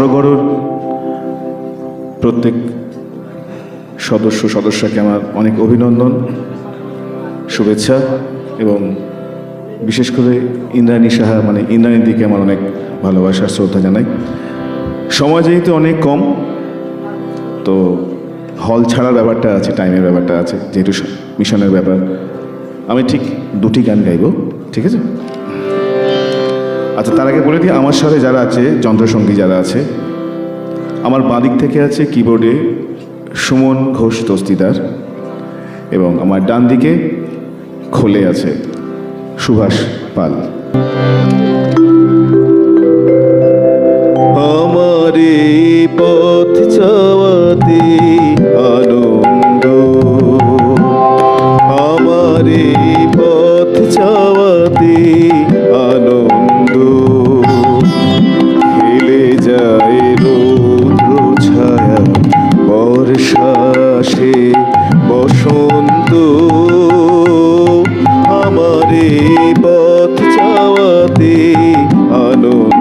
সরগরর প্রত্যেক সদস্য সদস্যকে আমার অনেক অভিনন্দন, শুভেচ্ছা এবং বিশেষ করে ইন্দ্রাণী সাহা মানে ইন্দ্রাণীর দিকে আমার অনেক ভালোবাসা, শ্রদ্ধা জানাই। সময় যেহেতু অনেক কম, তো হল ছাড়ার ব্যাপারটা আছে, টাইমের ব্যাপারটা আছে, যেহেতু মিশনের ব্যাপার। আমি ঠিক দুটি গান গাইব, ঠিক আছে? আচ্ছা তার আগে বলে দিই, আমার সাথে যারা আছে, যন্ত্রসঙ্গী যারা আছে, আমার বাঁদিক থেকে আছে কিবোর্ডে সুমন ঘোষ দস্তিদার এবং আমার ডান দিকে খোলে আছে সুভাষ পাল। আমার পথ চাওয়াতে আনন্দ পথ চাওয়াতে আনন্দ